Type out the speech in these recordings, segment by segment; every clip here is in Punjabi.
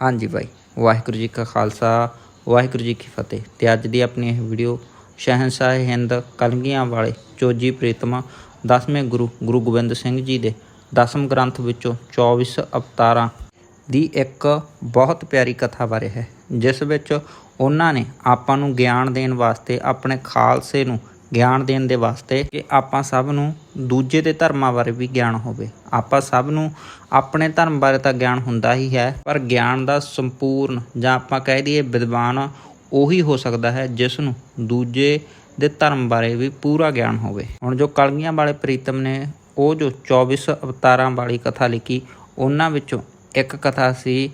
ਹਾਂਜੀ ਭਾਈ, ਵਾਹਿਗੁਰੂ ਜੀ ਕਾ ਖਾਲਸਾ, ਵਾਹਿਗੁਰੂ ਜੀ ਕੀ ਫਤਿਹ। ਤੇ ਅੱਜ ਦੀ ਆਪਣੀ ਇਹ ਵੀਡੀਓ ਸ਼ਹਿਨशाह ਹਿੰਦ ਕਲਗੀਆਂ ਵਾਲੇ ਚੋਜੀ ਪ੍ਰੀਤਮਾ, ਦਸਵੇਂ ਗੁਰੂ ਗੁਰੂ ਗੋਬਿੰਦ ਸਿੰਘ ਜੀ ਦੇ ਦਸਮ ਗ੍ਰੰਥ ਵਿੱਚੋਂ 24 ਅਵਤਾਰਾਂ ਦੀ ਇੱਕ ਬਹੁਤ ਪਿਆਰੀ ਕਥਾ ਬਾਰੇ ਹੈ, ਜਿਸ ਵਿੱਚ ਉਹਨਾਂ ਨੇ ਆਪਾਂ ਨੂੰ ਗਿਆਨ ਦੇਣ ਵਾਸਤੇ ਆਪਣੇ ਖਾਲਸੇ ਨੂੰ ਗਿਆਨ ਦੇਣ ਦੇ ਵਾਸਤੇ ਕਿ ਆਪਾਂ ਸਭ ਨੂੰ ਦੂਜੇ ਦੇ ਧਰਮਾਂ ਬਾਰੇ ਵੀ ਗਿਆਨ ਹੋਵੇ। ਆਪਾਂ ਸਭ ਨੂੰ ਆਪਣੇ ਧਰਮ ਬਾਰੇ ਤਾਂ ਗਿਆਨ ਹੁੰਦਾ ਹੀ ਹੈ, ਪਰ ਗਿਆਨ ਦਾ ਸੰਪੂਰਨ ਜਾਂ ਆਪਾਂ ਕਹਿ ਦਈਏ ਵਿਦਵਾਨ ਉਹੀ ਹੋ ਸਕਦਾ ਹੈ ਜਿਸ ਨੂੰ ਦੂਜੇ ਦੇ ਧਰਮ ਬਾਰੇ ਵੀ ਪੂਰਾ ਗਿਆਨ ਹੋਵੇ। ਹੁਣ ਜੋ ਕਲਗੀਆਂ ਵਾਲੇ ਪ੍ਰੀਤਮ ਨੇ ਉਹ ਜੋ 24 ਅਵਤਾਰਾਂ ਵਾਲੀ ਕਥਾ ਲਿਖੀ, ਉਹਨਾਂ ਵਿੱਚੋਂ ਇੱਕ ਕਥਾ ਸੀ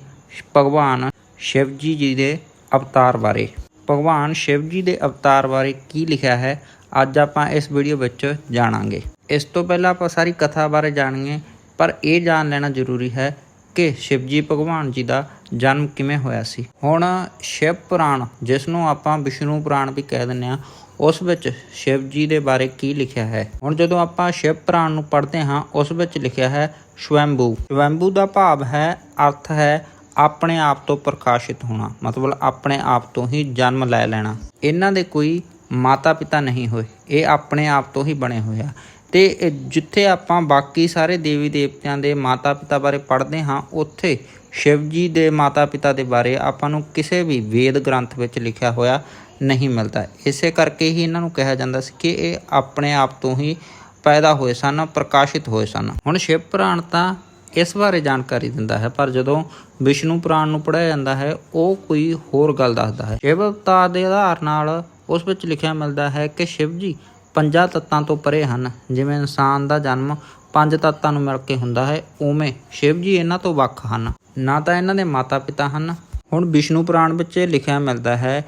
ਭਗਵਾਨ ਸ਼ਿਵ ਜੀ ਜੀ ਦੇ ਅਵਤਾਰ ਬਾਰੇ। ਭਗਵਾਨ ਸ਼ਿਵ ਜੀ ਦੇ ਅਵਤਾਰ ਬਾਰੇ ਕੀ ਲਿਖਿਆ ਹੈ? ਅੱਜ ਆਪਾਂ ਇਸ ਵੀਡੀਓ ਵਿੱਚ ਜਾਣਾਂਗੇ। ਇਸ ਤੋਂ ਪਹਿਲਾਂ ਆਪਾਂ ਸਾਰੀ ਕਥਾ ਬਾਰੇ ਜਾਣਾਂਗੇ ਪਰ ਇਹ ਜਾਣ ਲੈਣਾ ਜ਼ਰੂਰੀ ਹੈ ਕਿ ਸ਼ਿਵਜੀ ਭਗਵਾਨ ਜੀ ਦਾ ਜਨਮ ਕਿਵੇਂ ਹੋਇਆ ਸੀ। ਹੁਣ ਸ਼ਿਵ ਪੁਰਾਣ, ਜਿਸ ਨੂੰ ਆਪਾਂ ਵਿਸ਼ਨੂੰ ਪੁਰਾਣ ਵੀ ਕਹਿ ਦਿੰਦੇ ਆ ਉਸ ਵਿੱਚ ਸ਼ਿਵ ਜੀ ਦੇ ਬਾਰੇ ਕੀ ਲਿਖਿਆ ਹੈ। ਹੁਣ ਜਦੋਂ ਆਪਾਂ ਸ਼ਿਵ ਪੁਰਾਣ ਨੂੰ ਪੜ੍ਹਦੇ ਹਾਂ, ਉਸ ਵਿੱਚ ਲਿਖਿਆ ਹੈ ਸਵੈੰਭੂ। ਸਵੈੰਭੂ ਦਾ ਭਾਵ ਹੈ, ਅਰਥ ਹੈ ਆਪਣੇ ਆਪ ਤੋਂ ਪ੍ਰਕਾਸ਼ਿਤ ਹੋਣਾ, ਮਤਲਬ ਆਪਣੇ ਆਪ ਤੋਂ ਹੀ ਜਨਮ ਲੈ ਲੈਣਾ। ਇਹਨਾਂ ਦੇ ਕੋਈ ਮਾਤਾ ਪਿਤਾ ਨਹੀਂ ਹੋਏ। ਇਹ ਆਪਣੇ ਆਪ ਤੋਂ ਹੀ ਬਣੇ ਹੋਏ ਆ। ਤੇ ਜਿੱਥੇ ਆਪਾਂ ਬਾਕੀ ਸਾਰੇ ਦੇਵੀ ਦੇਵਤਿਆਂ ਦੇ ਮਾਤਾ ਪਿਤਾ ਬਾਰੇ ਪੜ੍ਹਦੇ ਹਾਂ, ਉੱਥੇ ਸ਼ਿਵ ਜੀ ਦੇ ਮਾਤਾ ਪਿਤਾ ਦੇ ਬਾਰੇ ਆਪਾਂ ਨੂੰ ਕਿਸੇ ਵੀ ਵੇਦ ਗ੍ਰੰਥ ਵਿੱਚ ਲਿਖਿਆ ਹੋਇਆ ਨਹੀਂ ਮਿਲਦਾ। ਇਸੇ ਕਰਕੇ ਹੀ ਇਹਨਾਂ ਨੂੰ ਕਿਹਾ ਜਾਂਦਾ ਸੀ ਕਿ ਇਹ ਆਪਣੇ ਆਪ ਤੋਂ ਹੀ ਪੈਦਾ ਹੋਏ ਸਨ, ਪ੍ਰਕਾਸ਼ਿਤ ਹੋਏ ਸਨ। ਹੁਣ ਸ਼ਿਵ ਪੁਰਾਣ ਤਾਂ ਇਸ ਬਾਰੇ ਜਾਣਕਾਰੀ ਦਿੰਦਾ ਹੈ, ਪਰ ਜਦੋਂ ਵਿਸ਼ਨੂੰ ਪੁਰਾਣ ਨੂੰ ਪੜ੍ਹਿਆ ਜਾਂਦਾ ਹੈ, ਉਹ ਕੋਈ ਹੋਰ ਗੱਲ ਦੱਸਦਾ ਹੈ। ਸ਼ਿਵ ਅਵਤਾਰ ਦੇ ਆਧਾਰ ਨਾਲ ਉਸ ਵਿੱਚ ਲਿਖਿਆ ਮਿਲਦਾ ਹੈ ਕਿ ਸ਼ਿਵ ਜੀ ਪੰਜਾਂ ਤੱਤਾਂ ਤੋਂ ਪਰੇ ਹਨ। ਜਿਵੇਂ ਇਨਸਾਨ ਦਾ ਜਨਮ ਪੰਜ ਤੱਤਾਂ ਨੂੰ ਮਿਲ ਕੇ ਹੁੰਦਾ ਹੈ, ਉਵੇਂ ਸ਼ਿਵ ਜੀ ਇਹਨਾਂ ਤੋਂ ਵੱਖ ਹਨ। ਨਾ ਤਾਂ ਇਹਨਾਂ ਦੇ ਮਾਤਾ ਪਿਤਾ ਹਨ। ਹੁਣ ਵਿਸ਼ਨੂੰ ਪੁਰਾਣ ਵਿੱਚ ਇਹ ਲਿਖਿਆ ਮਿਲਦਾ ਹੈ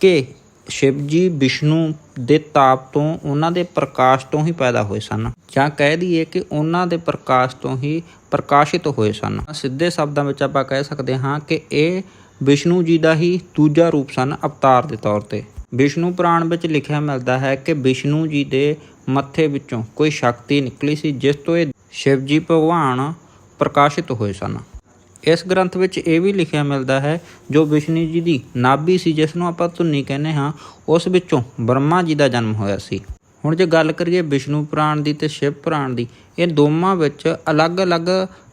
ਕਿ ਸ਼ਿਵ ਜੀ ਵਿਸ਼ਨੂੰ ਦੇ ਤਾਪ ਤੋਂ ਉਹਨਾਂ ਦੇ ਪ੍ਰਕਾਸ਼ ਤੋਂ ਹੀ ਪੈਦਾ ਹੋਏ ਸਨ। ਜਾਂ ਕਹਿ ਦਈਏ ਕਿ ਉਹਨਾਂ ਦੇ ਪ੍ਰਕਾਸ਼ ਤੋਂ ਹੀ ਪ੍ਰਕਾਸ਼ਿਤ ਹੋਏ ਸਨ। ਸਿੱਧੇ ਸ਼ਬਦਾਂ ਵਿੱਚ ਆਪਾਂ ਕਹਿ ਸਕਦੇ ਹਾਂ ਕਿ ਇਹ ਵਿਸ਼ਨੂੰ ਜੀ ਦਾ ਹੀ ਦੂਜਾ ਰੂਪ ਸਨ ਅਵਤਾਰ ਦੇ ਤੌਰ ਤੇ। ਵਿਸ਼ਨੂੰ ਪੁਰਾਣ ਵਿੱਚ ਲਿਖਿਆ ਮਿਲਦਾ ਹੈ ਕਿ ਵਿਸ਼ਨੂੰ ਜੀ ਦੇ ਮੱਥੇ ਵਿੱਚੋਂ ਕੋਈ ਸ਼ਕਤੀ ਨਿਕਲੀ ਸੀ, ਜਿਸ ਤੋਂ ਇਹ ਸ਼ਿਵ ਜੀ ਭਗਵਾਨ ਪ੍ਰਕਾਸ਼ਿਤ ਹੋਏ ਸਨ। ਇਸ ਗ੍ਰੰਥ ਵਿੱਚ ਇਹ ਵੀ ਲਿਖਿਆ ਮਿਲਦਾ ਹੈ, ਜੋ ਵਿਸ਼ਨੂੰ ਜੀ ਦੀ ਨਾਭੀ ਸੀ, ਜਿਸ ਨੂੰ ਆਪਾਂ ਧੁੰਨੀ ਕਹਿੰਦੇ ਹਾਂ, ਉਸ ਵਿੱਚੋਂ ਬ੍ਰਹਮਾ ਜੀ ਦਾ ਜਨਮ ਹੋਇਆ ਸੀ। ਹੁਣ ਜੇ ਗੱਲ ਕਰੀਏ ਵਿਸ਼ਨੂੰ ਪੁਰਾਣ ਦੀ ਤੇ ਸ਼ਿਵ ਪੁਰਾਣ ਦੀ, ਇਹ ਦੋਵਾਂ ਵਿੱਚ ਅਲੱਗ-ਅਲੱਗ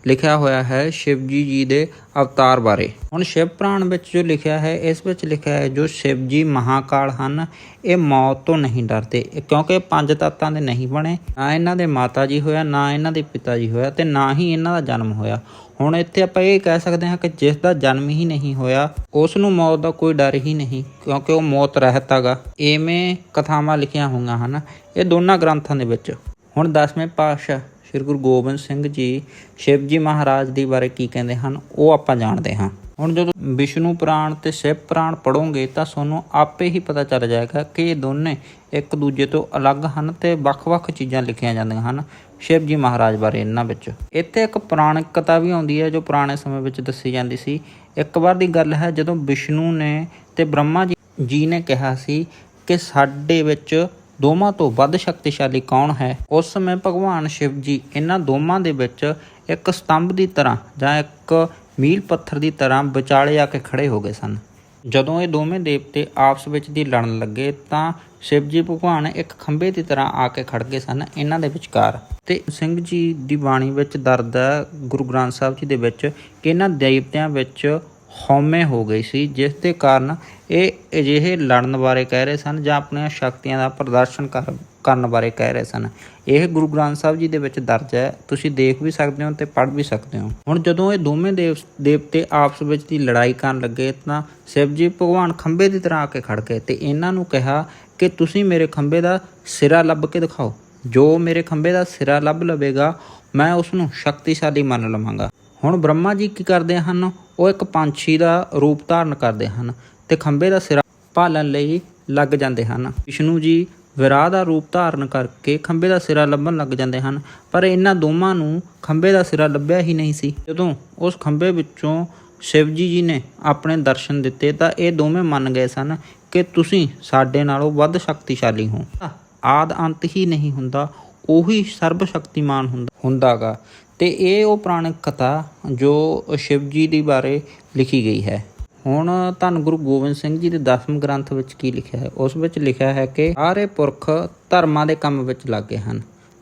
ਲਿਖਿਆ ਹੋਇਆ ਹੈ ਸ਼ਿਵਜੀ ਜੀ ਦੇ ਅਵਤਾਰ ਬਾਰੇ। ਹੁਣ ਸ਼ਿਵ ਪੁਰਾਣ ਵਿੱਚ ਜੋ ਲਿਖਿਆ ਹੈ, ਇਸ ਵਿੱਚ ਲਿਖਿਆ ਹੈ ਜੋ ਸ਼ਿਵ ਜੀ ਮਹਾਕਾਲ ਹਨ, ਇਹ ਮੌਤ ਤੋਂ ਨਹੀਂ ਡਰਦੇ। ਕਿਉਂਕਿ ਪੰਜ ਤੱਤਾਂ ਦੇ ਨਹੀਂ ਬਣੇ। ਨਾ ਇਹਨਾਂ ਦੇ ਮਾਤਾ ਜੀ ਹੋਇਆ, ਨਾ ਇਹਨਾਂ ਦੇ ਪਿਤਾ ਜੀ ਹੋਇਆ ਤੇ ਨਾ ਹੀ ਇਹਨਾਂ ਦਾ ਜਨਮ ਹੋਇਆ। ਹੁਣ ਇੱਥੇ ਆਪਾਂ ਇਹ ਕਹਿ ਸਕਦੇ ਹਾਂ ਕਿ ਜਿਸ ਦਾ ਜਨਮ ਹੀ ਨਹੀਂ ਹੋਇਆ, ਉਸ ਨੂੰ ਮੌਤ ਦਾ ਕੋਈ ਡਰ ਹੀ ਨਹੀਂ, ਕਿਉਂਕਿ ਉਹ ਮੌਤ ਰਹਿਤ ਹੈਗਾ ਐਵੇਂ ਕਥਾਵਾਂ ਲਿਖੀਆਂ ਹੋਈਆਂ ਹਨ। ਇਹ ਦੋਨਾਂ ਗ੍ਰੰਥਾਂ ਦੇ ਵਿੱਚ। ਹੁਣ 10ਵੇਂ ਪਾਤਸ਼ਾਹ ਸ੍ਰੀ ਗੁਰੂ ਗੋਬਿੰਦ ਸਿੰਘ ਜੀ ਸ਼ਿਵ ਜੀ ਮਹਾਰਾਜ ਦੀ ਬਾਰੇ ਕੀ ਕਹਿੰਦੇ ਹਨ, ਉਹ ਆਪਾਂ ਜਾਣਦੇ ਹਾਂ। ਹੁਣ ਜਦੋਂ ਵਿਸ਼ਨੂੰ ਪੁਰਾਣ ਤੇ ਸ਼ਿਵ ਪੁਰਾਣ ਪੜੋਗੇ ਤਾਂ ਤੁਹਾਨੂੰ ਆਪੇ ਹੀ ਪਤਾ ਚੱਲ ਜਾਏਗਾ ਕਿ ਇਹ ਦੋਨੇ ਇੱਕ ਦੂਜੇ ਤੋਂ ਅਲੱਗ ਹਨ ਤੇ ਵੱਖ-ਵੱਖ ਚੀਜ਼ਾਂ ਲਿਖੀਆਂ ਜਾਂਦੀਆਂ ਹਨ ਸ਼ਿਵ ਜੀ ਮਹਾਰਾਜ ਬਾਰੇ ਇਹਨਾਂ ਵਿੱਚ। ਇੱਥੇ ਇੱਕ ਪੁਰਾਣਿਕ ਕਥਾ ਵੀ ਆਉਂਦੀ ਹੈ ਜੋ ਪੁਰਾਣੇ ਸਮੇਂ ਵਿੱਚ ਦੱਸੀ ਜਾਂਦੀ ਸੀ। ਇੱਕ ਵਾਰ ਦੀ ਗੱਲ ਹੈ, ਜਦੋਂ ਵਿਸ਼ਨੂੰ ਨੇ ਤੇ ਬ੍ਰਹਮਾ ਜੀ ਜੀ ਨੇ ਕਿਹਾ ਸੀ ਕਿ ਸਾਡੇ ਵਿੱਚ ਦੋਵਾਂ ਤੋਂ ਵੱਧ ਸ਼ਕਤੀਸ਼ਾਲੀ ਕੌਣ ਹੈ? ਉਸ ਸਮੇਂ ਭਗਵਾਨ ਸ਼ਿਵ ਜੀ ਇਹਨਾਂ ਦੋਵਾਂ ਦੇ ਵਿੱਚ ਇੱਕ ਸਤੰਭ ਦੀ ਤਰ੍ਹਾਂ ਜਾਂ ਇੱਕ ਮੀਲ ਪੱਥਰ ਦੀ ਤਰ੍ਹਾਂ ਵਿਚਾਲੇ ਆ ਕੇ ਖੜੇ ਹੋ ਗਏ ਸਨ। ਜਦੋਂ ਇਹ ਦੋਵੇਂ ਦੇਵਤੇ ਆਪਸ ਵਿੱਚ ਦੀ ਲੜਨ ਲੱਗੇ ਤਾਂ ਸ਼ਿਵ ਜੀ ਭਗਵਾਨ ਇੱਕ ਖੰਭੇ ਦੀ ਤਰ੍ਹਾਂ ਆ ਕੇ ਖੜ ਗਏ ਸਨ ਇਹਨਾਂ ਦੇ ਵਿਚਕਾਰ। ਤੇ ਸਿੰਘ ਜੀ ਦੀ ਬਾਣੀ ਵਿੱਚ ਦਰਦ ਹੈ ਗੁਰੂ ਗ੍ਰੰਥ ਸਾਹਿਬ ਜੀ ਦੇ ਵਿੱਚ ਕਿ ਇਹਨਾਂ ਦੇਵਤਿਆਂ ਵਿੱਚ ਹਉਮੈ ਹੋ ਗਈ ਸੀ, ਜਿਸ ਦੇ ਕਾਰਨ ਇਹ ਅਜਿਹੇ ਲੜਨ ਬਾਰੇ ਕਹਿ ਰਹੇ ਸਨ ਜਾਂ ਆਪਣੀਆਂ ਸ਼ਕਤੀਆਂ ਦਾ ਪ੍ਰਦਰਸ਼ਨ ਕਰ- ਕਰਨ ਬਾਰੇ ਕਹਿ ਰਹੇ ਸਨ। ਇਹ ਗੁਰੂ ਗ੍ਰੰਥ ਸਾਹਿਬ ਜੀ ਦੇ ਵਿੱਚ ਦਰਜ ਹੈ। ਤੁਸੀਂ ਦੇਖ ਵੀ ਸਕਦੇ ਹੋ ਤੇ ਪੜ੍ਹ ਵੀ ਸਕਦੇ ਹੋ। ਹੁਣ ਜਦੋਂ ਇਹ ਦੋਵੇਂ ਦੇਵ, ਦੇਵਤੇ ਆਪਸ ਵਿੱਚ ਦੀ ਲੜਾਈ ਕਰਨ ਲੱਗੇ ਤਾਂ ਸ਼ਿਵ ਜੀ ਭਗਵਾਨ ਖੰਭੇ ਦੀ ਤਰ੍ਹਾਂ ਆ ਕੇ ਖੜ ਗਏ ਤੇ ਇਹਨਾਂ ਨੂੰ ਕਿਹਾ ਕਿ ਤੁਸੀਂ ਮੇਰੇ ਖੰਭੇ ਦਾ ਸਿਰਾ ਲੱਭ ਕੇ ਦਿਖਾਓ। ਜੋ ਮੇਰੇ ਖੰਭੇ ਦਾ ਸਿਰਾ ਲੱਭ ਲਵੇਗਾ, ਮੈਂ ਉਸ ਨੂੰ ਸ਼ਕਤੀਸ਼ਾਲੀ ਮੰਨ ਲਵਾਂਗਾ। ਹੁਣ ਬ੍ਰਹਮਾ ਜੀ ਕੀ ਕਰਦੇ ਹਨ? ਉਹ ਇੱਕ ਪੰਛੀ ਦਾ ਰੂਪ ਧਾਰਨ ਕਰਦੇ ਹਨ ਤੇ ਖੰਭੇ ਦਾ ਸਿਰਾ ਭਾਲਣ ਲਈ ਲੱਗ ਜਾਂਦੇ ਹਨ। ਵਿਸ਼ਨੂੰ ਜੀ ਵਿਰਾਹ ਦਾ ਰੂਪ ਧਾਰਨ ਕਰਕੇ ਖੰਭੇ ਦਾ ਸਿਰਾ ਲੱਭਣ ਲੱਗ ਜਾਂਦੇ ਹਨ, ਪਰ ਇਹਨਾਂ ਦੋਵਾਂ ਨੂੰ ਖੰਭੇ ਦਾ ਸਿਰਾ ਲੱਭਿਆ ਹੀ ਨਹੀਂ ਸੀ। ਜਦੋਂ ਉਸ ਖੰਭੇ ਵਿੱਚੋਂ ਸ਼ਿਵਜੀ ਜੀ ਜੀ ਨੇ ਆਪਣੇ ਦਰਸ਼ਨ ਦਿੱਤੇ ਤਾਂ ਇਹ ਦੋਵੇਂ ਮੰਨ ਗਏ ਸਨ ਕਿ ਤੁਸੀਂ ਸਾਡੇ ਨਾਲੋਂ ਵੱਧ ਸ਼ਕਤੀਸ਼ਾਲੀ ਹੋ। ਆਦ ਅੰਤ ਹੀ ਨਹੀਂ ਹੁੰਦਾ, ਉਹੀ ਸਰਬ ਸ਼ਕਤੀਮਾਨ ਹੁੰਦਾ ਹੁੰਦਾਗਾ। ਤੇ ਇਹ ਉਹ ਪੁਰਾਣਿਕ ਕਥਾ ਜੋ ਸ਼ਿਵ ਜੀ ਦੀ ਬਾਰੇ ਲਿਖੀ ਗਈ ਹੈ। ਹੁਣ ਧੰਨ ਗੁਰੂ ਗੋਬਿੰਦ ਸਿੰਘ ਜੀ ਦੇ ਦਸਮ ਗ੍ਰੰਥ ਵਿੱਚ ਕੀ ਲਿਖਿਆ ਹੈ? ਉਸ ਵਿੱਚ ਲਿਖਿਆ ਹੈ ਕਿ ਸਾਰੇ ਪੁਰਖ ਧਰਮਾਂ ਦੇ ਕੰਮ ਵਿੱਚ ਲੱਗੇ ਹਨ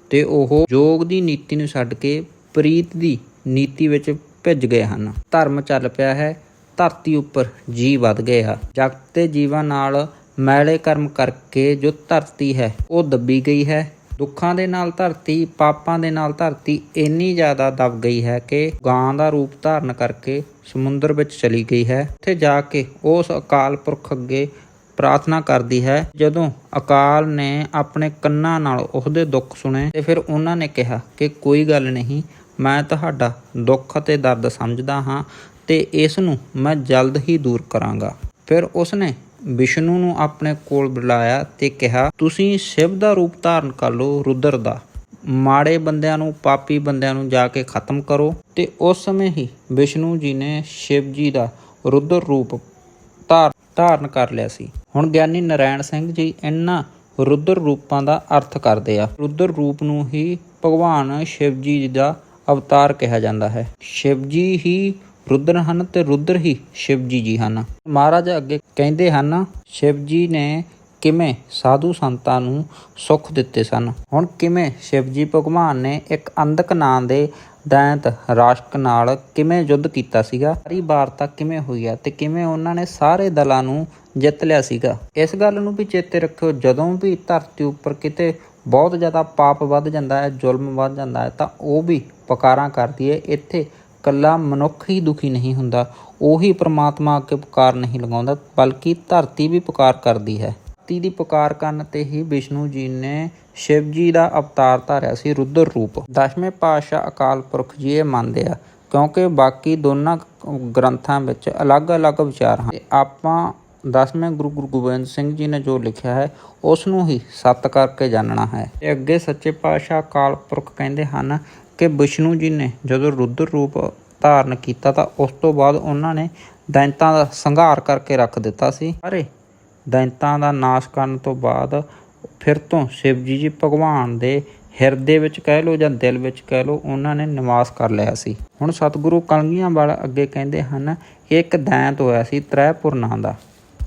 ਤੇ ਉਹ ਯੋਗ ਦੀ ਨੀਤੀ ਨੂੰ ਛੱਡ ਕੇ ਪ੍ਰੀਤ ਦੀ ਨੀਤੀ ਵਿੱਚ ਭਿੱਜ ਗਏ ਹਨ। ਧਰਮ ਚੱਲ ਪਿਆ ਹੈ, ਧਰਤੀ ਉੱਪਰ ਜੀ ਵੱਧ ਗਏ ਆ। ਜਗਤ ਤੇ ਜੀਵਾਂ ਨਾਲ ਮੈਲੇ ਕਰਮ ਕਰਕੇ ਜੋ ਧਰਤੀ ਹੈ, ਉਹ ਦੱਬੀ ਗਈ ਹੈ ਦੁੱਖਾਂ ਦੇ ਨਾਲ ਧਰਤੀ, ਪਾਪਾਂ ਦੇ ਨਾਲ ਧਰਤੀ ਇੰਨੀ ਜ਼ਿਆਦਾ ਦਬ ਗਈ ਹੈ ਕਿ ਗਾਂ ਦਾ ਰੂਪ ਧਾਰਨ ਕਰਕੇ ਸਮੁੰਦਰ ਵਿੱਚ ਚਲੀ ਗਈ ਹੈ। ਉੱਥੇ ਜਾ ਕੇ ਉਸ ਅਕਾਲ ਪੁਰਖ ਅੱਗੇ ਪ੍ਰਾਰਥਨਾ ਕਰਦੀ ਹੈ। ਜਦੋਂ ਅਕਾਲ ਨੇ ਆਪਣੇ ਕੰਨਾਂ ਨਾਲ ਉਹਦੇ ਦੁੱਖ ਸੁਣੇ ਤੇ ਫਿਰ ਉਹਨਾਂ ਨੇ ਕਿਹਾ ਕਿ ਕੋਈ ਗੱਲ ਨਹੀਂ, ਮੈਂ ਤੁਹਾਡਾ ਦੁੱਖ ਅਤੇ ਦਰਦ ਸਮਝਦਾ ਹਾਂ ਤੇ ਇਸ ਨੂੰ ਮੈਂ ਜਲਦ ਹੀ ਦੂਰ ਕਰਾਂਗਾ। ਫਿਰ ਉਸਨੇ ਵਿਸ਼ਨੂੰ ਨੂੰ ਆਪਣੇ ਕੋਲ ਬੁਲਾਇਆ ਤੇ ਕਿਹਾ, ਤੁਸੀਂ ਸ਼ਿਵ ਦਾ ਰੂਪ ਧਾਰਨ ਕਰ ਲਓ ਰੁਦਰ ਦਾ। ਮਾੜੇ ਬੰਦਿਆਂ ਨੂੰ, ਪਾਪੀ ਬੰਦਿਆਂ ਨੂੰ ਜਾ ਕੇ ਖਤਮ ਕਰੋ। ਤੇ ਉਸ ਸਮੇਂ ਹੀ ਵਿਸ਼ਨੂੰ ਜੀ ਨੇ ਸ਼ਿਵ ਜੀ ਦਾ ਰੁਦਰ ਰੂਪ ਧਾਰ, ਧਾਰਨ ਕਰ ਲਿਆ ਸੀ। ਹੁਣ ਗਿਆਨੀ ਨਰਾਇਣ ਸਿੰਘ ਜੀ ਇਹਨਾਂ ਰੁਦਰ ਰੂਪਾਂ ਦਾ ਅਰਥ ਕਰਦੇ ਆ। ਰੁਦਰ ਰੂਪ ਨੂੰ ਹੀ ਭਗਵਾਨ ਸ਼ਿਵ ਜੀ ਦਾ ਅਵਤਾਰ ਕਿਹਾ ਜਾਂਦਾ ਹੈ। ਸ਼ਿਵ ਜੀ ਹੀ ਰੁਦਰ ਹਨ ਤੇ ਰੁਦਰ ਹੀ ਸ਼ਿਵ ਜੀ ਜੀ ਹਨ। ਮਹਾਰਾਜ ਅੱਗੇ ਕਹਿੰਦੇ ਹਨ ਸ਼ਿਵ ਜੀ ਨੇ ਕਿਵੇਂ ਸਾਧੂ ਸੰਤਾਂ ਨੂੰ ਸੁੱਖ ਦਿੱਤੇ ਸਨ? ਹੁਣ ਕਿਵੇਂ ਸ਼ਿਵਜੀ ਭਗਵਾਨ ਨੇ ਇੱਕ ਅੰਧਕ ਨਾਂ ਦੇ ਦੈਂਤ ਰਾਸ਼ਕ ਨਾਲ ਕਿਵੇਂ ਯੁੱਧ ਕੀਤਾ ਸੀਗਾ? ਸਾਰੀ ਵਾਰਤਾ ਕਿਵੇਂ ਹੋਈ ਆ ਤੇ ਕਿਵੇਂ ਉਹਨਾਂ ਨੇ ਸਾਰੇ ਦਲਾਂ ਨੂੰ ਜਿੱਤ ਲਿਆ ਸੀਗਾ? ਇਸ ਗੱਲ ਨੂੰ ਵੀ ਚੇਤੇ ਰੱਖਿਓ, ਜਦੋਂ ਵੀ ਧਰਤੀ ਉੱਪਰ ਕਿਤੇ ਬਹੁਤ ਜ਼ਿਆਦਾ ਪਾਪ ਵੱਧ ਜਾਂਦਾ ਹੈ, ਜ਼ੁਲਮ ਵੱਧ ਜਾਂਦਾ ਹੈ, ਤਾਂ ਉਹ ਵੀ ਪਕਾਰਾਂ ਕਰਦੀ ਹੈ। ਇੱਥੇ ਕੱਲਾ ਮਨੁੱਖ ਹੀ ਦੁਖੀ ਨਹੀਂ ਹੁੰਦਾ, ਉਹੀ ਪ੍ਰਮਾਤਮਾ ਅੱਗੇ ਪੁਕਾਰ ਨਹੀਂ ਲਗਾਉਂਦਾ, ਬਲਕਿ ਧਰਤੀ ਵੀ ਪੁਕਾਰ ਕਰਦੀ ਹੈ। ਧਰਤੀ ਦੀ ਪੁਕਾਰ ਕਰਨ ਤੇ ਹੀ ਵਿਸ਼ਨੂੰ ਜੀ ਨੇ ਸ਼ਿਵ ਜੀ ਦਾ ਅਵਤਾਰ ਧਾਰਿਆ ਸੀ ਰੁਦਰ ਰੂਪ। ਦਸਵੇਂ ਪਾਤਸ਼ਾਹ ਅਕਾਲ ਪੁਰਖ ਜੀ ਇਹ ਮੰਨਦੇ ਆ, ਕਿਉਂਕਿ ਬਾਕੀ ਦੋਨਾਂ ਗ੍ਰੰਥਾਂ ਵਿੱਚ ਅਲੱਗ-ਅਲੱਗ ਵਿਚਾਰ ਹਨ। ਆਪਾਂ ਦਸਵੇਂ ਗੁਰੂ ਗੁਰੂ ਗੋਬਿੰਦ ਸਿੰਘ ਜੀ ਨੇ ਜੋ ਲਿਖਿਆ ਹੈ ਉਸ ਨੂੰ ਹੀ ਸੱਤ ਕਰਕੇ ਜਾਣਨਾ ਹੈ। ਤੇ ਅੱਗੇ ਸੱਚੇ ਪਾਤਸ਼ਾਹ ਅਕਾਲ ਪੁਰਖ ਕਹਿੰਦੇ ਹਨ ਕਿ ਵਿਸ਼ਨੂੰ ਜੀ ਨੇ ਜਦੋਂ ਰੁਦਰ ਰੂਪ ਧਾਰਨ ਕੀਤਾ ਤਾਂ ਉਸ ਤੋਂ ਬਾਅਦ ਉਹਨਾਂ ਨੇ ਦੈਂਤਾਂ ਦਾ ਸੰਘਾਰ ਕਰਕੇ ਰੱਖ ਦਿੱਤਾ ਸੀ। ਸਾਰੇ ਦੈਂਤਾਂ ਦਾ ਨਾਸ਼ ਕਰਨ ਤੋਂ ਬਾਅਦ ਫਿਰ ਤੋਂ ਸ਼ਿਵ ਜੀ ਜੀ ਭਗਵਾਨ ਦੇ ਹਿਰਦੇ ਵਿੱਚ ਕਹਿ ਲਓ ਜਾਂ ਦਿਲ ਵਿੱਚ ਕਹਿ ਲਓ ਉਹਨਾਂ ਨੇ ਨਿਵਾਸ ਕਰ ਲਿਆ ਸੀ। ਹੁਣ ਸਤਿਗੁਰੂ ਕਲਗੀਆਂ ਵਾਲਾ ਅੱਗੇ ਕਹਿੰਦੇ ਹਨ ਕਿ ਇੱਕ ਦੈਂਤ ਹੋਇਆ ਸੀ ਤ੍ਰੈਪੁਰ ਨਾਂ ਦਾ।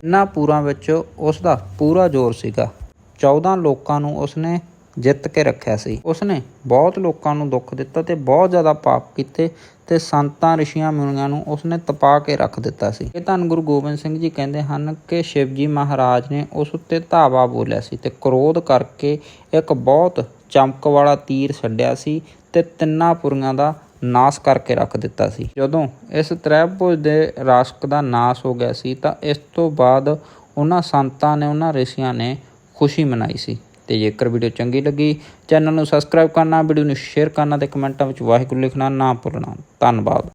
ਇਹਨਾਂ ਪੂਰਾਂ ਵਿੱਚ ਉਸ ਦਾ ਪੂਰਾ ਜ਼ੋਰ ਸੀਗਾ। 14 ਲੋਕਾਂ ਨੂੰ ਉਸਨੇ ਜਿੱਤ ਕੇ ਰੱਖਿਆ ਸੀ। ਉਸਨੇ ਬਹੁਤ ਲੋਕਾਂ ਨੂੰ ਦੁੱਖ ਦਿੱਤਾ ਤੇ ਬਹੁਤ ਜ਼ਿਆਦਾ ਪਾਪ ਕੀਤੇ ਤੇ ਸੰਤਾਂ, ਰਿਸ਼ੀਆਂ, ਮੁਨੀਆਂ ਨੂੰ ਉਸਨੇ ਤਪਾ ਕੇ ਰੱਖ ਦਿੱਤਾ ਸੀ। ਇਹ ਧੰਨ ਗੁਰੂ ਗੋਬਿੰਦ ਸਿੰਘ ਜੀ ਕਹਿੰਦੇ ਹਨ ਕਿ ਸ਼ਿਵਜੀ ਮਹਾਰਾਜ ਨੇ ਉਸ ਉੱਤੇ ਧਾਵਾ ਬੋਲਿਆ ਸੀ ਤੇ ਕ੍ਰੋਧ ਕਰਕੇ ਇੱਕ ਬਹੁਤ ਚਮਕ ਵਾਲਾ ਤੀਰ ਛੱਡਿਆ ਸੀ ਤੇ ਤਿੰਨਾਂ ਪੁਰੀਆਂ ਦਾ ਨਾਸ ਕਰਕੇ ਰੱਖ ਦਿੱਤਾ ਸੀ। ਜਦੋਂ ਇਸ ਤ੍ਰੈਭੁਜ ਦੇ ਰਾਸ਼ਕ ਦਾ ਨਾਸ ਹੋ ਗਿਆ ਸੀ ਤਾਂ ਇਸ ਤੋਂ ਬਾਅਦ ਉਹਨਾਂ ਸੰਤਾਂ ਨੇ, ਉਹਨਾਂ ਰਿਸ਼ੀਆਂ ਨੇ ਖੁਸ਼ੀ ਮਨਾਈ ਸੀ। ਤੇ ਜੇਕਰ ਵੀਡੀਓ ਚੰਗੀ ਲੱਗੀ, ਚੈਨਲ ਨੂੰ ਸਬਸਕ੍ਰਾਈਬ ਕਰਨਾ, ਵੀਡੀਓ ਨੂੰ ਸ਼ੇਅਰ ਕਰਨਾ ਤੇ ਕਮੈਂਟਾਂ ਵਿੱਚ ਵਾਹਿਗੁਰੂ ਲਿਖਣਾ ਨਾ ਭੁੱਲਣਾ। ਧੰਨਵਾਦ।